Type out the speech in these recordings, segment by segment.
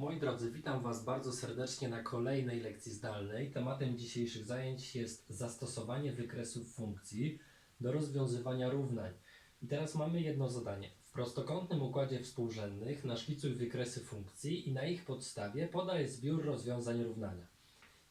Moi drodzy, witam Was bardzo serdecznie na kolejnej lekcji zdalnej. Tematem dzisiejszych zajęć jest zastosowanie wykresów funkcji do rozwiązywania równań. I teraz mamy jedno zadanie. W prostokątnym układzie współrzędnych naszkicuj wykresy funkcji i na ich podstawie podaj zbiór rozwiązań równania.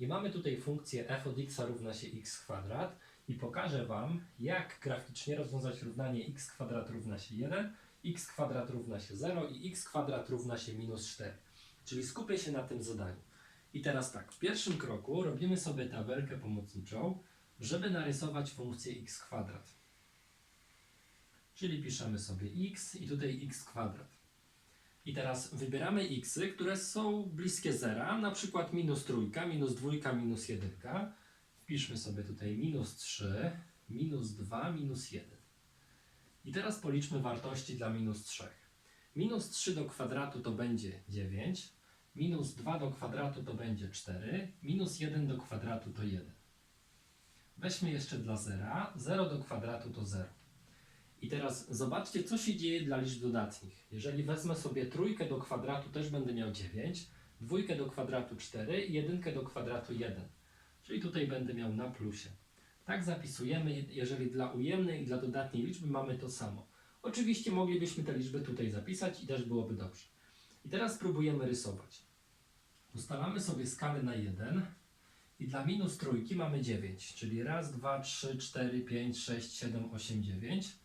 I mamy tutaj funkcję f od x równa się x kwadrat i pokażę Wam, jak graficznie rozwiązać równanie x kwadrat równa się 1, x kwadrat równa się 0 i x kwadrat równa się minus 4. Czyli skupię się na tym zadaniu. I teraz tak, w pierwszym kroku robimy sobie tabelkę pomocniczą, żeby narysować funkcję x kwadrat. Czyli piszemy sobie x i tutaj x kwadrat. I teraz wybieramy xy, które są bliskie zera, na przykład minus trójka, minus dwójka, minus jedynka. Wpiszmy sobie tutaj minus 3, minus 2, minus 1. I teraz policzmy wartości dla minus 3. Minus 3 do kwadratu to będzie 9, minus 2 do kwadratu to będzie 4, minus 1 do kwadratu to 1. Weźmy jeszcze dla zera, 0 do kwadratu to 0. I teraz zobaczcie, co się dzieje dla liczb dodatnich. Jeżeli wezmę sobie trójkę do kwadratu, też będę miał 9, dwójkę do kwadratu 4 i jedynkę do kwadratu 1. Czyli tutaj będę miał na plusie. Tak zapisujemy, jeżeli dla ujemnej i dla dodatniej liczby mamy to samo. Oczywiście moglibyśmy te liczby tutaj zapisać i też byłoby dobrze. I teraz spróbujemy rysować. Ustalamy sobie skalę na 1 i dla minus trójki mamy 9, czyli raz, dwa, trzy, cztery, pięć, sześć, siedem, osiem, dziewięć.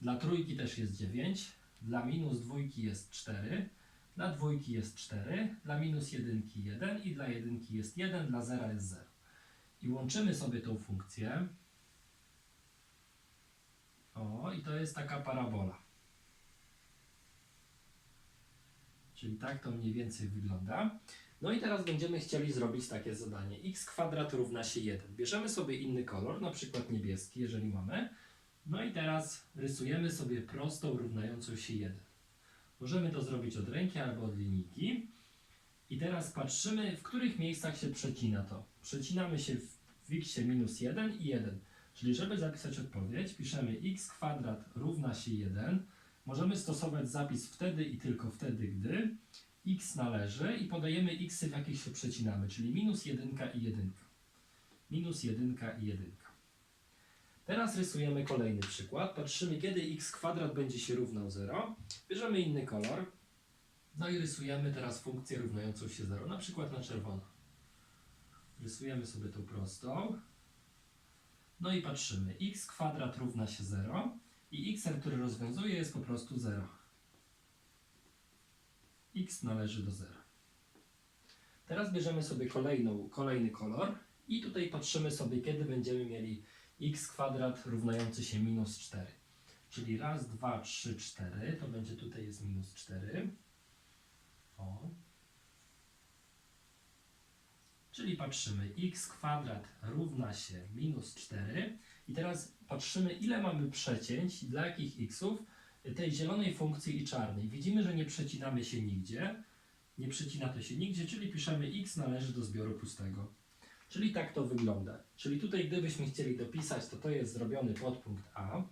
Dla trójki też jest 9, dla minus dwójki jest 4, dla dwójki jest 4, dla minus jedynki 1 i dla jedynki jest 1, dla zera jest 0. I łączymy sobie tą funkcję. O, i to jest taka parabola. Czyli tak to mniej więcej wygląda. No i teraz będziemy chcieli zrobić takie zadanie. x kwadrat równa się 1. Bierzemy sobie inny kolor, na przykład niebieski, jeżeli mamy. No i teraz rysujemy sobie prostą równającą się 1. Możemy to zrobić od ręki albo od linijki. I teraz patrzymy, w których miejscach się przecina to. Przecinamy się w, x minus 1 i 1. Czyli żeby zapisać odpowiedź, piszemy x kwadrat równa się 1. Możemy stosować zapis wtedy i tylko wtedy, gdy x należy i podajemy x, w jakich się przecinamy, czyli minus 1 i 1. Minus 1 i 1. Teraz rysujemy kolejny przykład. Patrzymy, kiedy x kwadrat będzie się równał 0. Bierzemy inny kolor. No i rysujemy teraz funkcję równającą się 0, na przykład na czerwono. Rysujemy sobie tą prostą. No i patrzymy. x kwadrat równa się 0 i x, który rozwiązuje jest po prostu 0. x należy do 0. Teraz bierzemy sobie kolejną, kolejny kolor i tutaj patrzymy sobie, kiedy będziemy mieli x kwadrat równający się minus 4. Czyli raz, dwa, trzy, cztery, to będzie tutaj jest minus 4. O. Czyli patrzymy, x kwadrat równa się minus 4 i teraz patrzymy, ile mamy przecięć, dla jakich xów tej zielonej funkcji i czarnej. Widzimy, że nie przecinamy się nigdzie, nie przecina to się nigdzie, czyli piszemy x należy do zbioru pustego. Czyli tak to wygląda. Czyli tutaj gdybyśmy chcieli dopisać, to to jest zrobiony podpunkt A,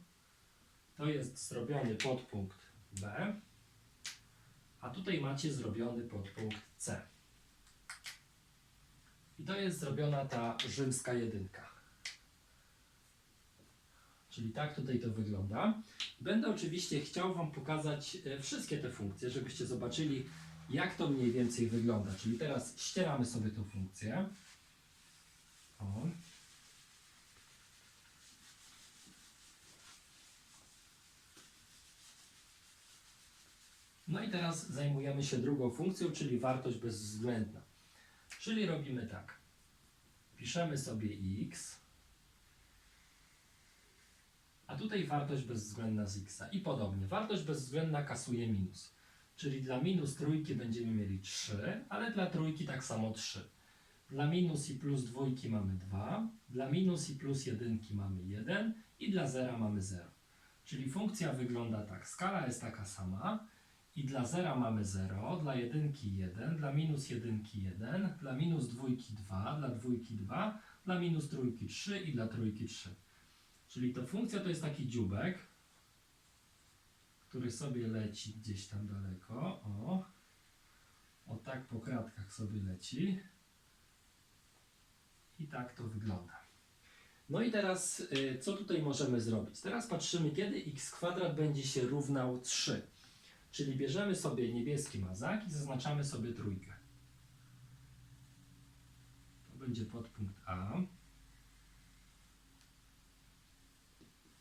to jest zrobiony podpunkt B, a tutaj macie zrobiony podpunkt C. I to jest zrobiona ta rzymska jedynka. Czyli tak tutaj to wygląda. Będę oczywiście chciał Wam pokazać e, wszystkie te funkcje, żebyście zobaczyli, jak to mniej więcej wygląda. Czyli teraz ścieramy sobie tą funkcję. O. No i teraz zajmujemy się drugą funkcją, czyli wartość bezwzględna. Czyli robimy tak. Piszemy sobie x, tutaj wartość bezwzględna z x. I podobnie. Wartość bezwzględna kasuje minus. Czyli dla minus trójki będziemy mieli 3, ale dla trójki tak samo 3. Dla minus i plus dwójki mamy 2, dla minus i plus jedynki mamy 1 i dla zera mamy 0. Czyli funkcja wygląda tak. Skala jest taka sama i dla zera mamy 0, dla jedynki 1, dla minus jedynki 1, dla minus dwójki 2, dla dwójki 2, dla minus trójki 3 i dla trójki 3. Czyli to funkcja to jest taki dziubek, który sobie leci gdzieś tam daleko. O, o tak po kratkach sobie leci. I tak to wygląda. No i teraz, y, co tutaj możemy zrobić? Teraz patrzymy, kiedy x kwadrat będzie się równał 3. Czyli bierzemy sobie niebieski mazak i zaznaczamy sobie trójkę. To będzie podpunkt A.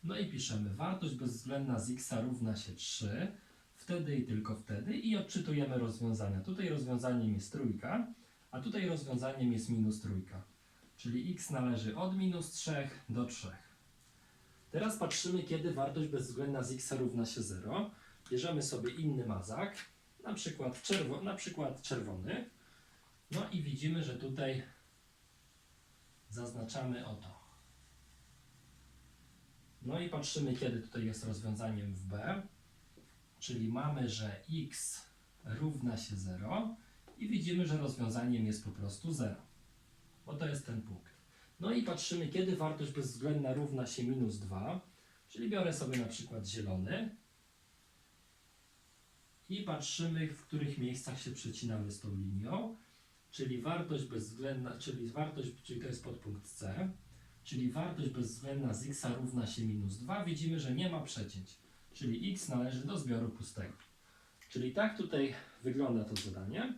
No i piszemy wartość bezwzględna z x równa się 3. Wtedy i tylko wtedy i odczytujemy rozwiązania. Tutaj rozwiązaniem jest trójka, a tutaj rozwiązaniem jest minus trójka. Czyli x należy od minus 3 do 3. Teraz patrzymy, kiedy wartość bezwzględna z x równa się 0. Bierzemy sobie inny mazak, na przykład, czerwo, na przykład czerwony. No i widzimy, że tutaj zaznaczamy oto. No i patrzymy, kiedy tutaj jest rozwiązaniem w b. Czyli mamy, że x równa się 0 i widzimy, że rozwiązaniem jest po prostu 0 bo to jest ten punkt. No i patrzymy, kiedy wartość bezwzględna równa się minus 2, czyli biorę sobie na przykład zielony i patrzymy, w których miejscach się przecinamy z tą linią, czyli wartość bezwzględna, czyli wartość, czyli to jest podpunkt C, czyli wartość bezwzględna z x równa się minus 2, widzimy, że nie ma przecięć, czyli x należy do zbioru pustego. Czyli tak tutaj wygląda to zadanie.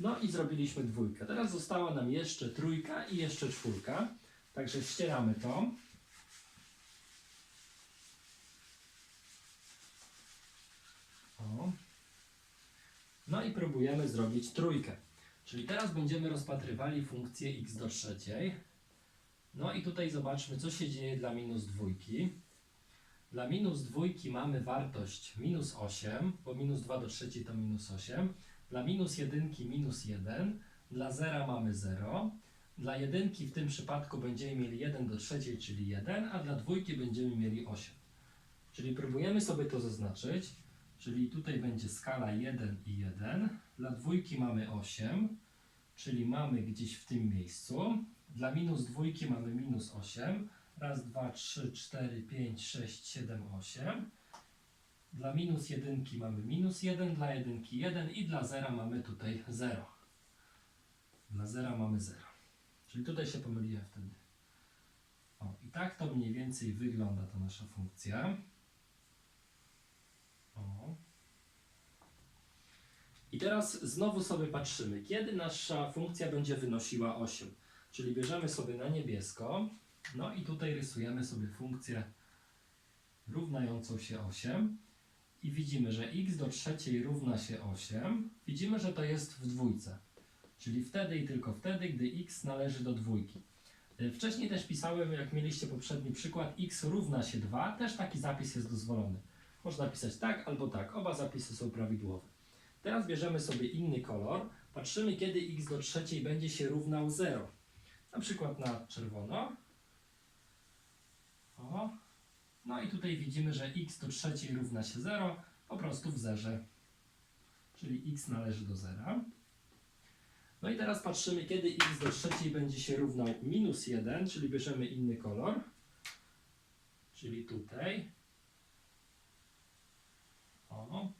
No i zrobiliśmy dwójkę. Teraz została nam jeszcze trójka i jeszcze czwórka. Także ścieramy to. O. No i próbujemy zrobić trójkę. Czyli teraz będziemy rozpatrywali funkcję x do trzeciej. No i tutaj zobaczmy, co się dzieje dla minus dwójki. Dla minus dwójki mamy wartość minus 8, bo minus 2 do trzeciej to minus 8. Dla minus jedynki minus 1, dla zera mamy 0, dla jedynki w tym przypadku będziemy mieli 1 do trzeciej, czyli 1, a dla dwójki będziemy mieli 8. Czyli próbujemy sobie to zaznaczyć, czyli tutaj będzie skala 1 i 1, dla dwójki mamy 8, czyli mamy gdzieś w tym miejscu, dla minus dwójki mamy minus 8, raz, dwa, trzy, cztery, pięć, sześć, siedem, osiem. Dla minus jedynki mamy minus 1, dla jedynki 1 i dla zera mamy tutaj 0. Dla zera mamy 0. Czyli tutaj się pomyliłem wtedy. O, i tak to mniej więcej wygląda ta nasza funkcja. O. I teraz znowu sobie patrzymy, kiedy nasza funkcja będzie wynosiła 8. Czyli bierzemy sobie na niebiesko, no i tutaj rysujemy sobie funkcję równającą się 8 i widzimy, że x do trzeciej równa się 8. Widzimy, że to jest w dwójce. Czyli wtedy i tylko wtedy, gdy x należy do dwójki. Y, Wcześniej też pisałem, jak mieliście poprzedni przykład, x równa się 2, też taki zapis jest dozwolony. Można pisać tak albo tak, oba zapisy są prawidłowe. Teraz bierzemy sobie inny kolor, patrzymy kiedy x do trzeciej będzie się równał 0. Na przykład na czerwono. O. No i tutaj widzimy, że x do trzeciej równa się 0, po prostu w zerze. Czyli x należy do zera. No i teraz patrzymy, kiedy x do trzeciej będzie się równał minus 1, czyli bierzemy inny kolor. Czyli tutaj. O.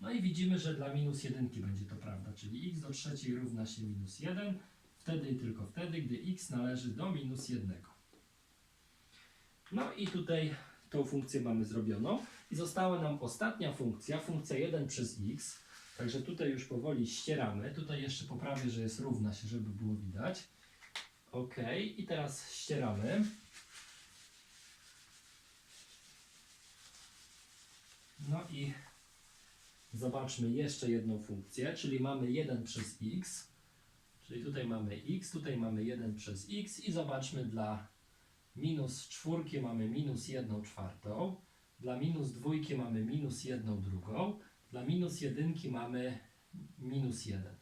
No i widzimy, że dla minus 1 będzie to prawda, czyli x do trzeciej równa się minus 1, wtedy i tylko wtedy, gdy x należy do minus 1. No i tutaj tą funkcję mamy zrobioną i została nam ostatnia funkcja, funkcja 1 przez x. Także tutaj już powoli ścieramy. Tutaj jeszcze poprawię, że jest równa się, żeby było widać. Ok, i teraz ścieramy. No i zobaczmy jeszcze jedną funkcję, czyli mamy 1 przez x. Czyli tutaj mamy x, tutaj mamy 1 przez x i zobaczmy dla minus czwórki mamy minus 1 czwartą, dla minus dwójki mamy minus 1 drugą, dla minus jedynki mamy minus 1.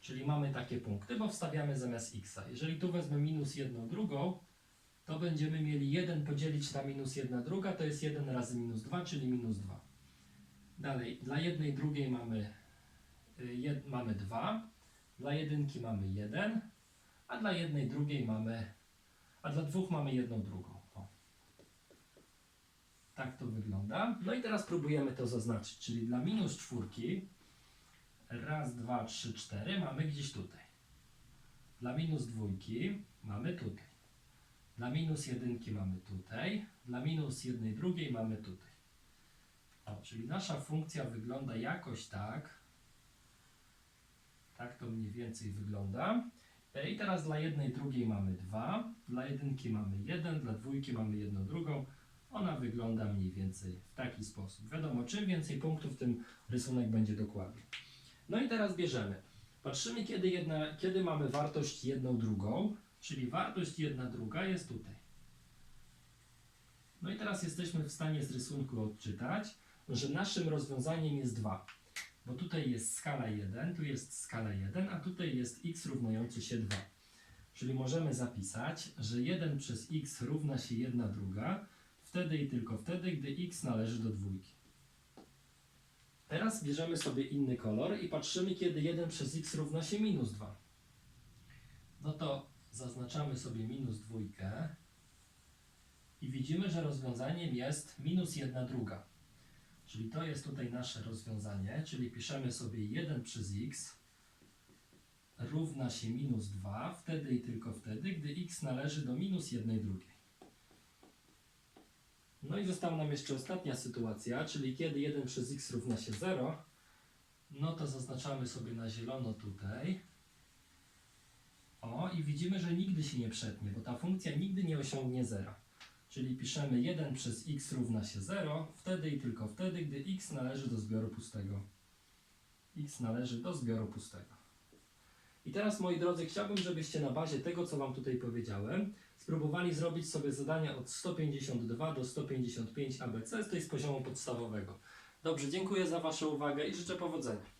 Czyli mamy takie punkty, bo wstawiamy zamiast x. Jeżeli tu wezmę minus 1 drugą, to będziemy mieli 1 podzielić na minus 1 druga, to jest 1 razy minus 2, czyli minus 2. Dalej, dla jednej drugiej mamy, y, jed, mamy 2, dla jedynki mamy 1, a dla jednej drugiej mamy, a dla dwóch mamy jedną drugą. O. Tak to wygląda. No i teraz próbujemy to zaznaczyć, czyli dla minus czwórki raz, dwa, trzy, cztery mamy gdzieś tutaj. Dla minus dwójki mamy tutaj. Dla minus jedynki mamy tutaj. Dla minus jednej drugiej mamy tutaj. O, czyli nasza funkcja wygląda jakoś tak. Tak to mniej więcej wygląda. E, I teraz dla jednej drugiej mamy 2, dla jedynki mamy 1, dla dwójki mamy jedną drugą. Ona wygląda mniej więcej w taki sposób. Wiadomo, czym więcej punktów, tym rysunek będzie dokładny. No i teraz bierzemy. Patrzymy, kiedy, jedna, kiedy mamy wartość jedną drugą, czyli wartość jedna druga jest tutaj. No i teraz jesteśmy w stanie z rysunku odczytać, że naszym rozwiązaniem jest 2. Bo tutaj jest skala 1, tu jest skala 1, a tutaj jest x równujący się 2. Czyli możemy zapisać, że 1 przez x równa się 1 druga, wtedy i tylko wtedy, gdy x należy do dwójki. Teraz bierzemy sobie inny kolor i patrzymy, kiedy 1 przez x równa się minus 2. No to zaznaczamy sobie minus dwójkę i widzimy, że rozwiązaniem jest minus 1 druga. Czyli to jest tutaj nasze rozwiązanie, czyli piszemy sobie 1 przez x równa się minus 2, wtedy i tylko wtedy, gdy x należy do minus 1 drugiej. No i została nam jeszcze ostatnia sytuacja, czyli kiedy 1 przez x równa się 0, no to zaznaczamy sobie na zielono tutaj. O, i widzimy, że nigdy się nie przetnie, bo ta funkcja nigdy nie osiągnie zera. Czyli piszemy 1 przez x równa się 0, wtedy i tylko wtedy, gdy x należy do zbioru pustego. x należy do zbioru pustego. I teraz, moi drodzy, chciałbym, żebyście na bazie tego, co Wam tutaj powiedziałem, spróbowali zrobić sobie zadania od 152 do 155 ABC, to jest poziomu podstawowego. Dobrze, dziękuję za Waszą uwagę i życzę powodzenia.